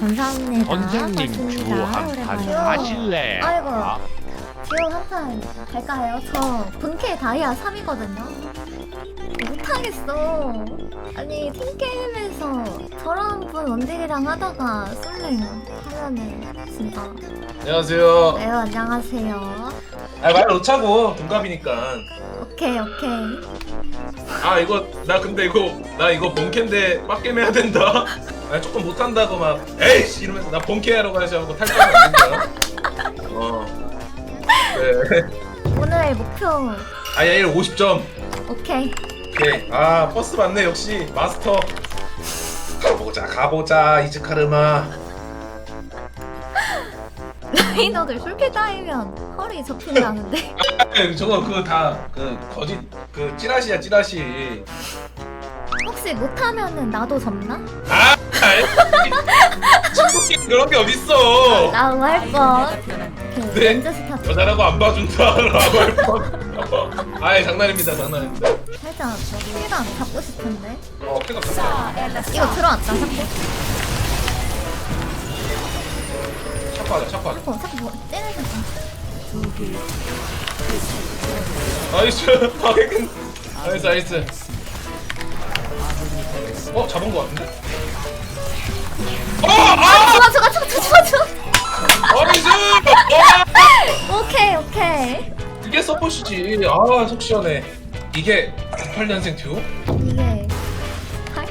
감사합니다. 선생님 주 고맙습니다. 한 오래 판 봐요. 하실래요? 아이고. 지금 한판 갈까요? 저 본캐 다이아 3이거든요. 못하겠어. 아니 팀게임에서 저런 분 원딜이랑 하다가 솔랭 하면은 진짜. 안녕하세요. 네 안녕하세요. 아, 말 놓자고 동갑이니까. 오케이 오케이. 아 이거 나 근데 이거 나 이거 본캐인데 빡겜 해야 된다. 아 조금 못한다고 막 에이씨 이러면서 나 본캐 하러 가자고 탈퇴하면 안 된다. 어. 네. 오늘 목표 1 50점. 오케이. 오케이. 아 버스 맞네 역시 마스터. 가보자 가보자 이즈카르마. 라이너들 술캐 따이면 허리 접힌다는데. 아, 저거 그거 다그 거짓 그 찌라시야 찌라시. 혹시 못하면은 나도 접나? 아 친구 게임 그런 게 어딨어. 나도 할 뻔. 그 네. 렌즈 스타트 여자라고 안 봐준다. 라고 할 뻔. 아이 장난입니다 장난입니다. 살짝 킬감 잡고 싶은데. 어 쾌가 좋다. 이거 들어왔다 자꾸. 샤파하자 샤파. 자꾸 자꾸 뭐 째는 잠깐. 나이스. 아 개근. 나이스 나이스. 어 잡은 거 같은데? 어! 아! 좋아 좋아 좋아 좋아 좋아. 나이스! 어! 오케이 오케이. 이게 서포시지. 아 속 시원해. 이게 98년생 듀오? 이게 할?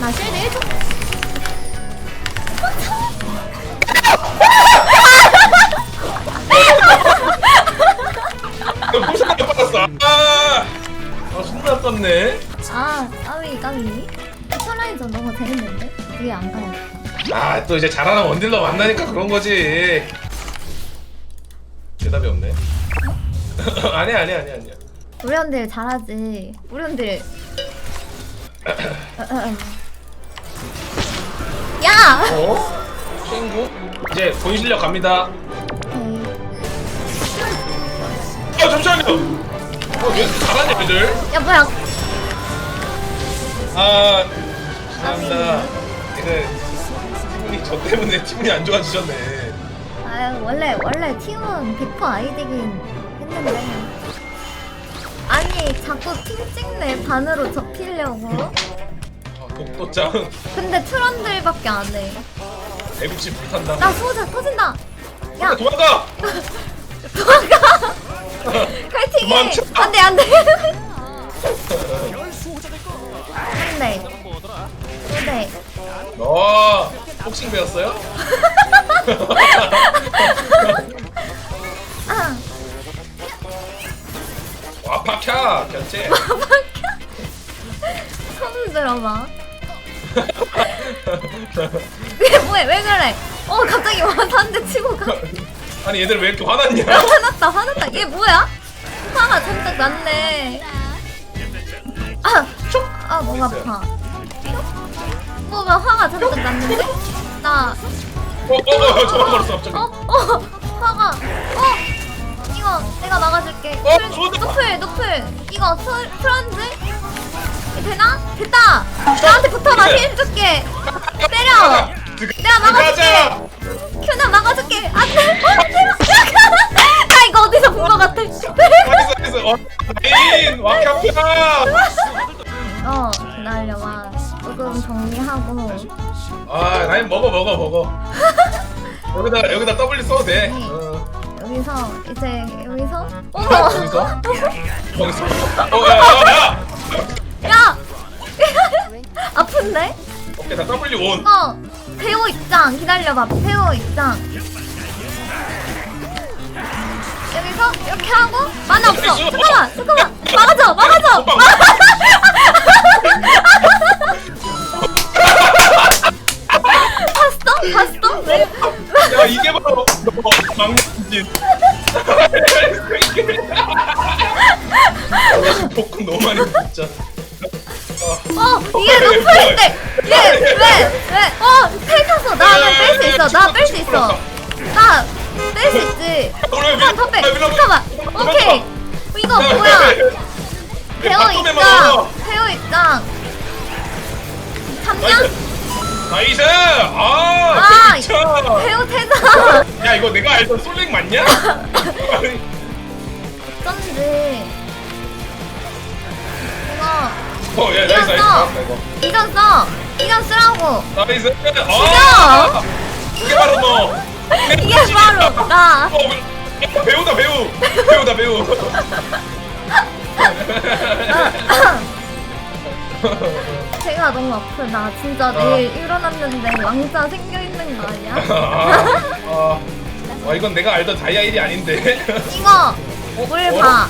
나 실드 1초. 아 아깝네. 아 까위 까위. 스라이저 너무 재밌는데? 위에 안 가요. 아 또 이제 잘하는 원딜러 만나니까 그런 거지. 대답이 없네. 아니야 아니야 아니야 아니야. 우리 언들 잘하지. 우리 언들. 야! 어? 친구? 이제 본 실력 갑니다. 오케이. 아 잠시만요. 어왜 잘하냐 애들? 야 뭐야? 아 죄송합니다. 이거 팀이 저 때문에 팀이 안 좋아지셨네. 아 원래 원래 팀은 100% 아이디긴 했는데. 아니 자꾸 팀 찍네 반으로 접히려고. 아, 독도짱 근데 트런들밖에 안 해. 애국지 불탄다. 나 수호자 터진다. 야야 도망가. 도망가. 칼팅해. 도망쳐. 안돼 안돼. 한대. 두대. 어 복싱 배웠어요? 아. 와 파캬 견제. 처음 들어봐. 왜 뭐해 왜 그래? 어 갑자기 와서 한대 치고 가. 아니 얘들 왜 이렇게 화났냐? 화났다 화났다 얘 뭐야? 화가 잔뜩 났네. 아, 촉! 아, 목 아파. 뭐가 화가 잔뜩 났는데? 나, 어, 어, 어, 저만 걸었어 갑자기. 어, 어, 화가, 어, 이거 내가 막아줄게. 어, 풀- 좋은데? 노플, 노플. 이거 트, 트런즈? 되나? 됐다! 나한테 붙어봐, 힘 줄게. 때려! 내가 막아줄게! 큐나 막아줄게! 안 돼! 어, 대박! 나 이거 어디서 본 것 같아. 나이스. 어, 인 와카파. 어, 기다려봐. 조금 정리하고. 아 라인 먹어 먹어 먹어. 여기다 여기다 W 써도 돼. 어. 여기서, 이제, 여기서. 어머! 여기서 거기서. 어야야 야. 야! 아픈데? 오케이 나 W 온. 이거, 배우 입장. 기다려봐. 배우 입장. 여기서, 이렇게 하고, 만화 없어. 잠깐만, 잠깐만. 막아줘, 막아줘! 봤어? 봤어? 왜? 야 이게 바로 너 막내진. 복근 너무 많이 진짜. 어, 이게 노플인 데! 얘, 왜? 왜? 어, 펠 탔어. 나 하면 뺄수 있어. 나 뺄 수 있어. 나뺄뺄수 있지. 한번 더 빼. 잠깐만. 오케이. 이거 뭐야? 배우 바꾸면 입장. 배우 입장. 참냐? 나이스! 아, 아. 배우 퇴장. 야, 이거 내가 알던 솔랭 맞냐? 쩐지. 어, 야, 나이스, 나이스. 나이스, 이거. 이전 써. 이전 쓰라고. 나이스. 아, 이게 바로 너. 이게 바로 나. 어, 왜- 배우다 배우. 배우다 배우. 제가 너무 아프다. 진짜 아. 내일 일어났는데 왕자 생겨 있는 거 아니야? 아, 이건 내가 알던 다이아 1이 아닌데. 이거 물 봐.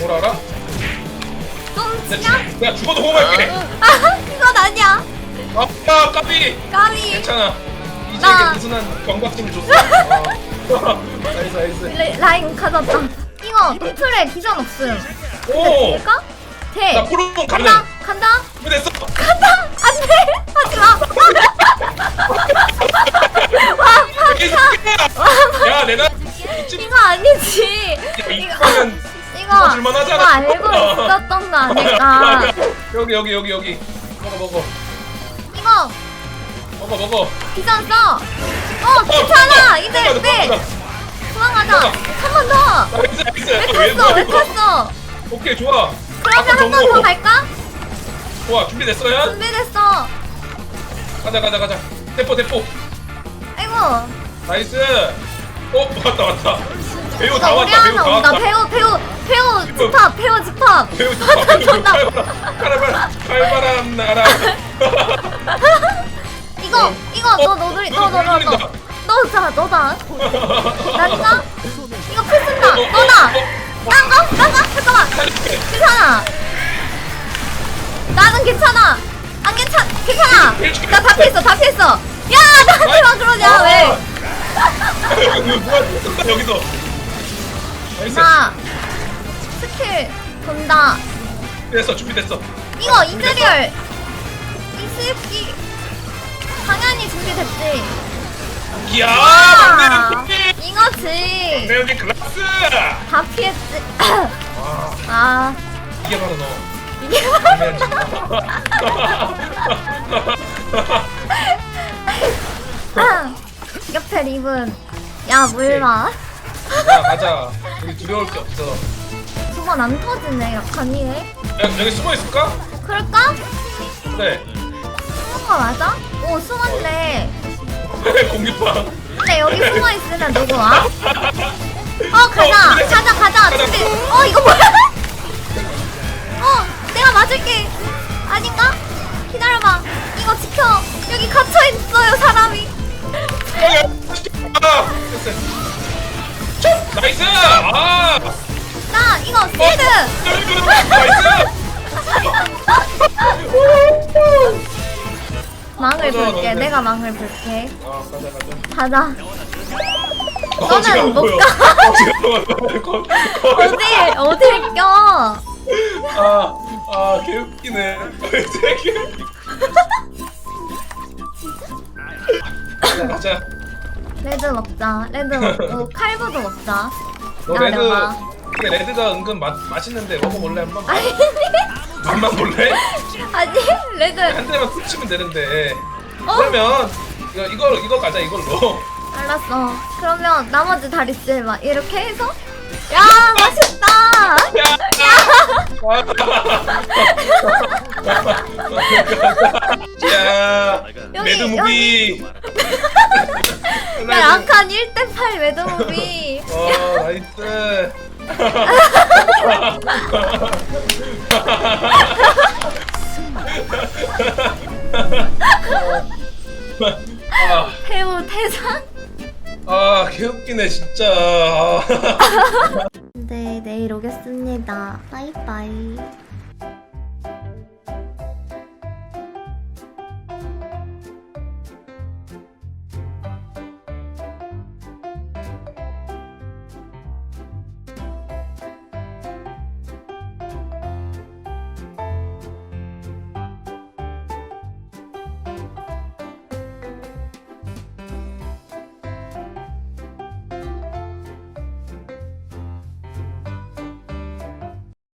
뭘 알아? 좀 내가, 죽어도 호응할게. 아, 이건 아니야. 아빠 까비. 까비. 괜찮아. 이제에게 나- 느슨한 경각심을 줬어. 어. 나이스 나이스. 레, 라인 가졌다. 이거 노플에 기전 없음. 오. 될까? 돼. 나 가능. 간다. 간다. 됐어. 간다. 안 돼. 하지 마. 와, 야 내가 이거 아니지. 야, 이거 이거는 이거 줄만 하잖아. 이거 알고 있었던 거 아닐까? 여기 여기 여기 여기 먹어 먹어 이거 먹어 먹어. 써. 어, 괜찮아. 이제 빼. 도망가자. 한 번 더. 나이스 나이스. 왜 탔어? 왜 탔어? 오케이 좋아. 그러면 한 번. 더 갈까? 좋아 준비됐어요? 준비됐어. 가자 가자 가자. 대포 대포. 아이고. 나이스. 어 왔다 왔다. 배우 다 이거 우리 왔다 배우 하나 다 온다. 왔다. 배우 배우 배우 집합 배우 집합. 배우 다 왔다. 온다. 칼바람 칼바람 나라. 이거 이거 너 너들 너너너 눈 너. 너자 너다. 난가? 이거 풀 쓴다. 너다. 난가? 난가? 잠깐만. 괜찮아. 나는 괜찮아. 안 괜찮 괜찮아. 나 다 피했어 다 피했어. 야 나한테 만 그러냐 왜? 누가 떴다 여기서. 나 스킬 돈다. 됐어 준비됐어. 이거 인테리얼 이스키 당연히 준비됐지. 이야 아, 팀. 이거지. 내연이 클라스. 다 피했지. 아아 이게 바로 너. 이게 옆에 리븐. 야 물봐. 야 가자. 우리 두려울 게 없어. 두번안 터지네. 약간 이래. 야, 여기 숨어 있을까? 그럴까? 그래. 숨은 거 맞아? 오 숨었네. 공기파. 근데 여기 숨어 있으면 누구 와? 어 가자. 그래. 가자 가자. 가자. 준비. 어 이거 뭐야? 어 내가 맞을게. 아닌가? 기다려봐. 이거 지켜. 여기 갇혀 있어요 사람이. 나이스. 망을 볼게. 내가 망을 볼게. 아, 가자 가자. 가자. 어, 지금 안 못. 가. 어, 어디 어딜 껴? 아, 아, 개웃기네. 개웃기. 가자, 가자. 레드 먹자. 레드 먹고 칼부도 먹자. 너 레드. 나려봐. 근데 레드가 은근 맛 맛있는데 먹어볼래 한번? 맛만 볼래? 아니 레드. 한 대만 툭 치면 되는데. 어? 그러면 이거 이거 이거 가자 이걸로. 알았어. 그러면 나머지 다리스 막 이렇게 해서. 야 맛있다. 야, 여기, 매드 무비. 야 약한 1대8 매드무비. 어, 나이스. 아, 배우 태산. 아, 개웃기네 진짜. 아. 네 내일 오겠습니다. 바이바이.